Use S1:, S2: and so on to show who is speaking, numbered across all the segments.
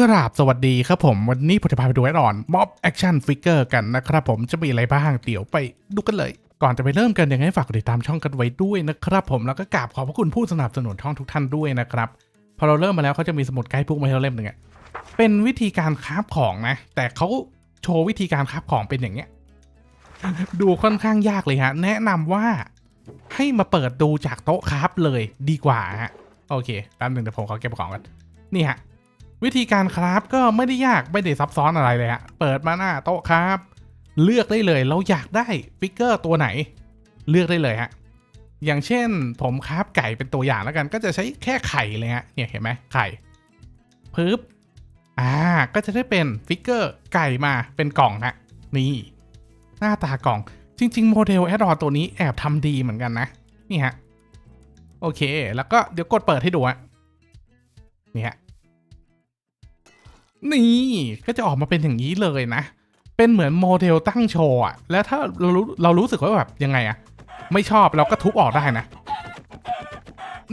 S1: กราบสวัสดีครับผมวันนี้ผมจะพาไปดูแอดออนม็อบแอคชั่นฟิกเกอร์กันนะครับผมจะมีอะไรบ้างเดี๋ยวไปดูกันเลยก่อนจะไปเริ่มกันยังไงฝากกดติดตามช่องกันไว้ด้วยนะครับผมแล้วก็กราบขอบพระคุณผู้สนับสนุนช่องทุกท่านด้วยนะครับพอเราเริ่มมาแล้วเขาจะมีสมุดไกด์พวกมาให้เราเล่มหนึ่งอะเป็นวิธีการคราฟของนะ แต่เขาโชว์วิธีการคราฟของเป็นอย่างเงี้ยดูค่อนข้างยากเลยฮะ แนะนำว่าให้มาเปิดดูจากโต๊ะคราฟเลยดีกว่าฮะโอเคแป๊บหนึ่งเดี๋ยวผมขอเก็บของกันนี่ฮะ วิธีการคราฟก็ไม่ได้ยากไม่ได้ซับซ้อนอะไรเลยฮะเปิดมาหน้าโต๊ะคราฟเลือกได้เลยเราอยากได้ฟิกเกอร์ตัวไหน เลือกได้เลยฮะอย่างเช่นผมคราฟไก่เป็นตัวอย่างแล้วกัน ก็จะใช้แค่ไข่เลยฮะเนี่ยเห็นไหมไข่ปึ๊บอ่าก็จะได้เป็นฟิกเกอร์ไก่มาเป็นกล่องฮะนี่ หน้าตากล่องจริง ๆ โมเดลแอดออตัวนี้แอบทำดีเหมือนกันนะ นี่ฮะ โอเค แล้วก็เดี๋ยวกดเปิดให้ดูฮะนี่ฮะ นี่ ก็จะออกมาเป็นอย่างนี้เลยนะ เป็นเหมือนโมเดลตั้งโชว์อะแล้วถ้าเรารู้เรารู้สึกว่าแบบยังไงอะไม่ชอบเราก็ทุบออกได้นะ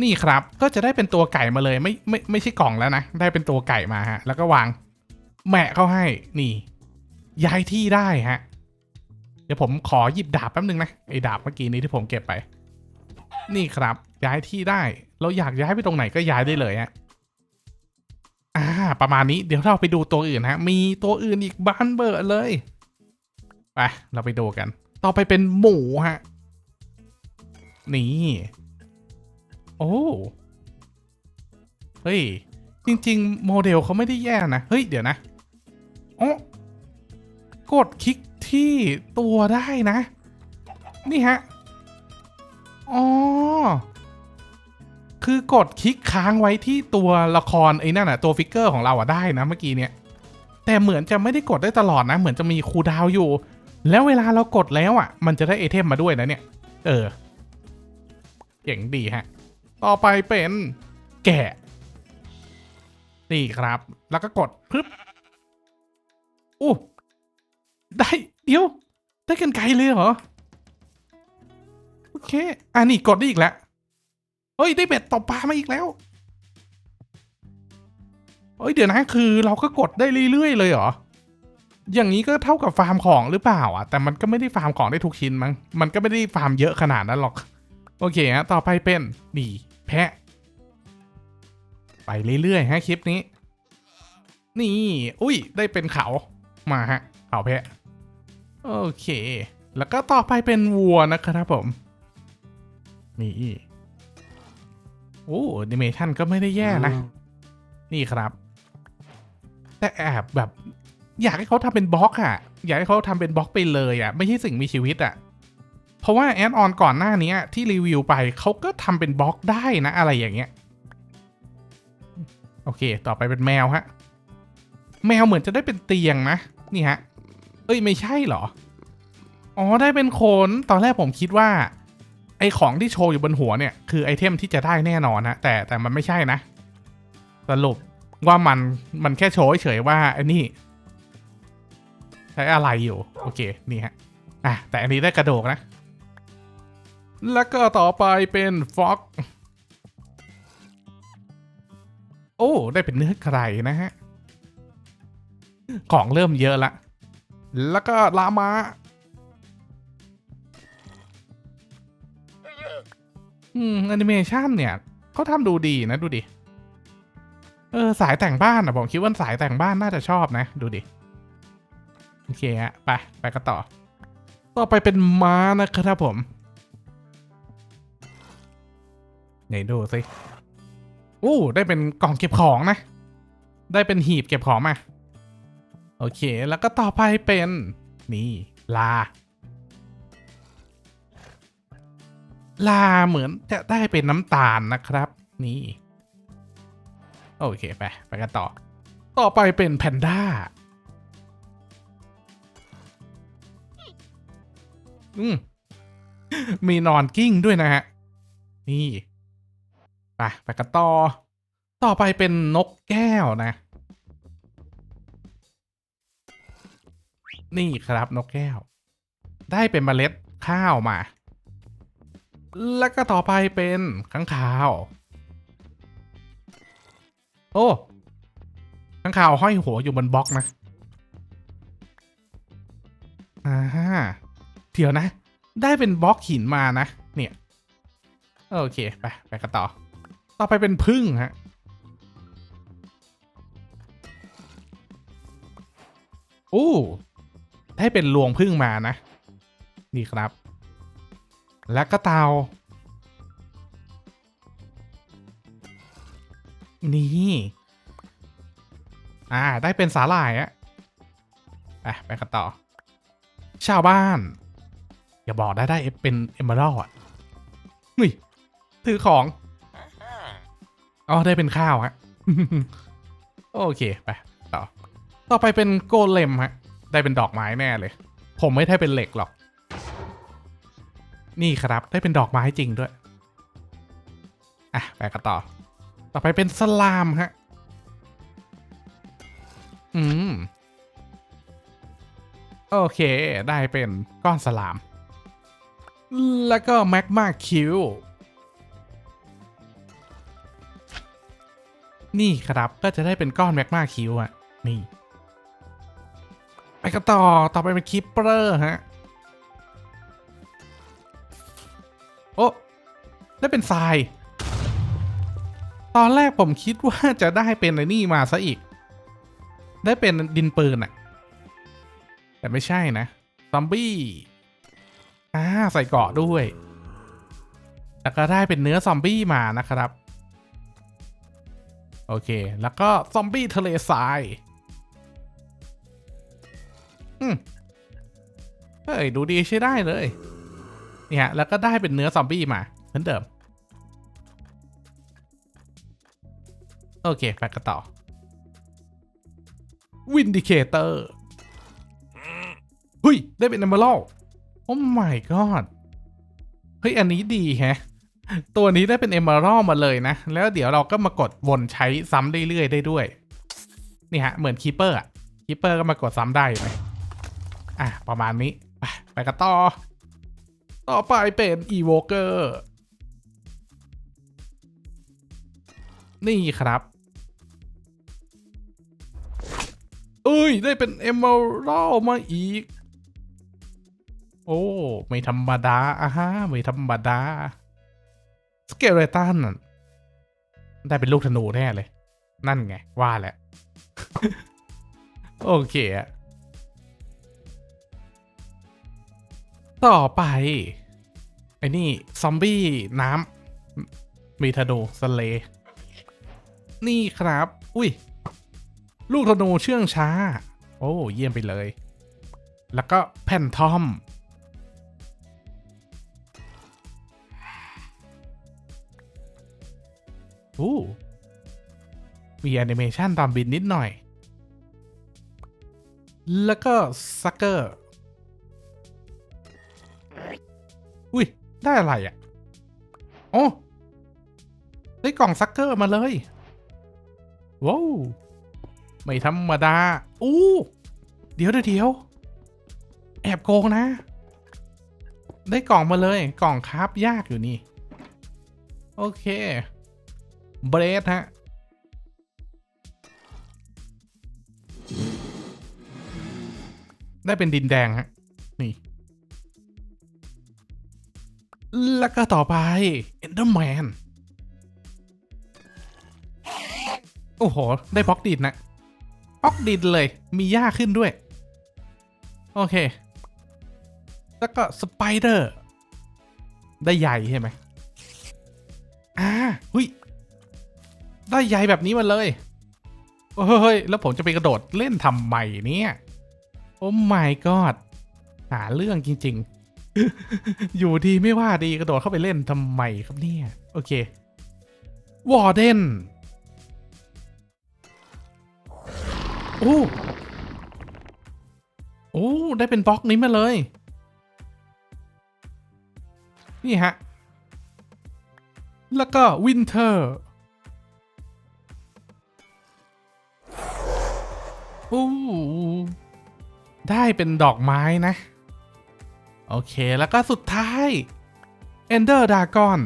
S1: นี่ครับก็จะได้เป็นตัวไก่มาเลยไม่ไม่ไม่ใช่กล่องแล้วนะ ได้เป็นตัวไก่มาฮะ แล้วก็วางแหมะเข้าให้นี่ ย้ายที่ได้ฮะ เดี๋ยวผมขอหยิบดาบแป๊บนึงนะไอ้ดาบเมื่อกี้นี้ที่ผมเก็บไป นี่ครับ ย้ายที่ได้ เราอยากย้ายไปตรงไหนก็ย้ายได้เลยฮะ ประมาณนี้เดี๋ยวเราไปดูตัวอื่นฮะ มีตัวอื่นอีกบ้านเบอร์เลย ไป เราไปดูกัน ต่อไปเป็นหมูฮะ นี่ โอ้ เฮ้ย จริง ๆ โมเดลเขาไม่ได้แย่นะ เฮ้ย เดี๋ยวนะโอ้กดคลิกที่ตัวได้นะ นี่ฮะ อ๋อ คือกดคลิกค้างไว้ที่ตัวละครไอ้นั่นอะตัวฟิกเกอร์ของเราอะได้นะเมื่อกี้เนี่ย แต่เหมือนจะไม่ได้กดได้ตลอดนะ เหมือนจะมีคูลดาวน์อยู่ แล้วเวลาเรากดแล้วอะมันจะได้ไอเทมมาด้วยนะเนี่ย เออเจ๋งดีฮะ ต่อไปเป็นแกะ นี่ครับ แล้วก็กดปึ๊บอู้ได้เดี๋ยว ได้กันไกลเลยเหรอ โอเค อะนี่กดได้อีกแล้ว เฮ้ย ได้เบ็ดตบปลามาอีกแล้ว เฮ้ย เดี๋ยวนะคือเราก็กดได้เรื่อยๆเลยเหรอ อย่างนี้ก็เท่ากับฟาร์มของหรือเปล่าอะ แต่มันก็ไม่ได้ฟาร์มของได้ทุกชิ้นมั้ง มันก็ไม่ได้ฟาร์มเยอะขนาดนั้นหรอก โอเคฮะ ต่อไปเป็นนี่แพะ ไปเรื่อยๆฮะคลิปนี้ นี่ อุ้ย ได้เป็นเขา มาฮะ เขาแพะ โอเค แล้วก็ต่อไปเป็นวัวนะครับผม นี่ โอ้แอนิเมชันก็ไม่ได้แย่นะ นี่ครับ แต่แอบแบบ อยากให้เขาทำเป็นบล็อกอะอยากให้เขาทำเป็นบล็อกไปเลยอะไม่ใช่สิ่งมีชีวิตอะเพราะว่าแอดออนก่อนหน้านี้ที่รีวิวไปเขาก็ทำเป็นบล็อกได้นะ อะไรอย่างเงี้ย โอเค ต่อไปเป็นแมวฮะ แมวเหมือนจะได้เป็นเตียงนะ นี่ฮะ เอ้ยไม่ใช่เหรอ อ๋อได้เป็นขนตอนแรกผมคิดว่า ไอของที่โชว์อยู่บนหัวเนี่ยคือไอเทมที่จะได้แน่นอนนะแต่แต่มันไม่ใช่นะ สรุปว่ามันมันแค่โชว์เฉยๆว่าไอนี่ ใช้อะไรอยู่ โอเค นี่ฮะอะแต่อันนี้ได้กระโดกนะ แล้วก็ต่อไปเป็นฟ็อกโอ้ ได้เป็นเนื้อไก่นะฮะ ของเริ่มเยอะละ แล้วก็ลามา อืมแอนิเมชันเนี่ยเขาทำดูดีนะดูดิ เออ สายแต่งบ้านอะ ผมคิดว่าสายแต่งบ้านน่าจะชอบนะ ดูดิ โอเคฮะ ไป ไปกันต่อ ต่อไปเป็นม้านะครับผมไหนดูสิอู้ได้เป็นกล่องเก็บของนะ ได้เป็นหีบเก็บของมา โอเค แล้วก็ต่อไปเป็น นี่ ลา ลาเหมือนจะได้เป็นน้ำตาลนะครับ นี่ โอเค ไป ไปกันต่อ ต่อไปเป็นแพนด้าอืมมีนอนกิ้งด้วยนะฮะ นี่ ไป ไปกันต่อ ต่อไปเป็นนกแก้วนะ นี่ครับนกแก้ว ได้เป็นเมล็ดข้าวมา แล้วก็ต่อไปเป็นข้างคาว โอ้ขข้างข่าวห้อยหัวอยู่บนบล็อกนะอ่าเดี๋ยวนะ ได้เป็นบล็อกหินมานะ เนี่ย โอเค ไป ไปกันต่อ ต่อไปเป็นพึ่งฮะโอ้ได้เป็นลวงพึ่งมานะ นี่ครับ และก็เตา นี่ อ่า ได้เป็นสาหร่ายอะไปไปกันต่อ ชาวบ้าน อย่าบอกได้ได้เป็นเอมเมอรัลอะนี่ถือของ อ๋อ ได้เป็นข้าวฮะ โอเค ไป ต่อ ต่อไปเป็นโกเลมฮะ ได้เป็นดอกไม้แน่เลย ผมไม่ได้เป็นเหล็กหรอก นี่ครับได้เป็นดอกไม้จริงด้วย อะไปกันต่อ ต่อไปเป็นสลามฮะ อืม โอเค ได้เป็นก้อนสลาม แล้วก็แมกมาคิวนี่ครับก็จะได้เป็นก้อนแมกมาคิวอะนี่ ไปกันต่อต่อไปเป็นคิปเปอร์ฮะ โอ้ได้เป็นทราย ตอนแรกผมคิดว่าจะได้เป็นไอ้นี่มาซะอีก ได้เป็นดินปืนอะแต่ไม่ใช่นะซอมบี้อ่าใส่เกาะด้วย แล้วก็ได้เป็นเนื้อซอมบี้มานะครับ โอเค แล้วก็ซอมบี้ทะเลทรายอืมเฮ้ย ดูดีใช้ได้เลย เนี่ยแล้วก็ได้เป็นเนื้อซอมบี้มาเหมือนเดิม โอเคไปกันต่อวินดิเคเตอร์เฮ้ย ได้เป็น e อ e r a l โอ้ my god เฮ้ย อันนี้ดีแฮะ ตัวนี้ได้เป็น e อ e r a l มาเลยนะ แล้วเดี๋ยวเราก็มากดวนใช้ซ้ำเรื่อยๆได้ด้วย นี่ฮะ เหมือนคีเปอร์อะคีเปอร์ก็มากดซ้ำได้ไหมอะ ประมาณนี้ ไปไปกันต่อ ต่อไปเป็น e v o k e r นี่ครับเอ้ย ได้เป็น Emerald มาอีก โอ้ ไม่ธรรมดาอะฮะ ไม่ธรรมดา สเกลเลตันได้เป็นลูกธนูแน่เลย นั่นไง ว่าแหละ โอเคอะ ต่อไป ไอ้นี่ ซอมบี้น้ำมีธนูสเล นี่ครับ อุ้ย ลูกธนูเชื่องช้า โอ้ เยี่ยมไปเลย แล้วก็แผ่นทอม อู้ มีแอนิเมชันตามบินนิดหน่อย แล้วก็ซักเกอร์ อุ้ย ได้อะไรอะ่ะ โอ้ ได้กล่องซักเกอร์มาเลย ว้าว ไม่ธรรมดา อู้ เดี๋ยวเดี๋ยว แอบโกงนะ ได้กล่องมาเลย กล่องคราฟยากอยู่นี่ โอเค เบรดฮะได้เป็นดินแดงฮะ นี่ แล้วก็ต่อไป Enderman โอ้โห ได้บล็อกดินนะบล็อกดินเลย มีหญ้าขึ้นด้วย โอเค แล้วก็สไปเดอร์ ได้ใหญ่ใช่ไหมอ่าหุยได้ใหญ่แบบนี้มาเลย โอ้ย แล้วผมจะไปกระโดดเล่นทำไมเนี่ย โอ้ my god หาเรื่องจริง ๆ อยู่ดีไม่ว่าดีกระโดดเข้าไปเล่นทำไมครับเนี่ย โอเควอร์เดนโอ้โอ้ได้เป็นบล็อกนี้มาเลย นี่ฮะ แล้วก็วินเทอร์โอ้ได้เป็นดอกไม้นะ โอเค แล้วก็สุดท้าย Ender Dragon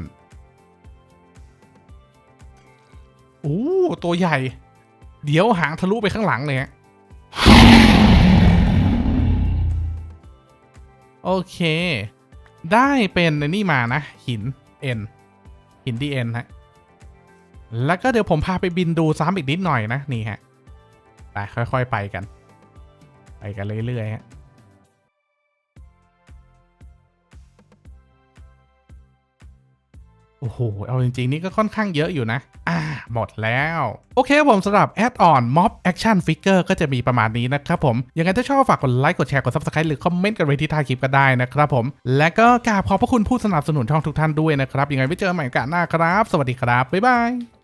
S1: โอ้ตัวใหญ่ เดี๋ยวหางทะลุไปข้างหลังเลยฮะโอเค ได้เป็นไอ้นี่มานะ หินเอ็นหินดีเอ็นฮะ แล้วก็เดี๋ยวผมพาไปบินดูซ้ำอีกนิดหน่อยนะ นี่ฮะ ไปค่อยๆไปกัน ไปกันเรื่อยๆฮะ โอ้โห เอาจริง ๆ นี่ก็ค่อนข้างเยอะอยู่นะ อ่า หมดแล้ว โอเคครับผมสำหรับแอดออนม็อบแอคชั่นฟิกเกอร์ก็จะมีประมาณนี้นะครับผม ยังไงถ้าชอบฝากกดไลค์ กดแชร์ กด Subscribe หรือคอมเมนต์กันไว้ที่ใต้คลิปก็ได้นะครับผม และก็กราบขอบพระคุณผู้สนับสนุนช่องทุกท่านด้วยนะครับ ยังไงไว้เจอกันใหม่โอกาสหน้าครับ สวัสดีครับ บ๊ายบาย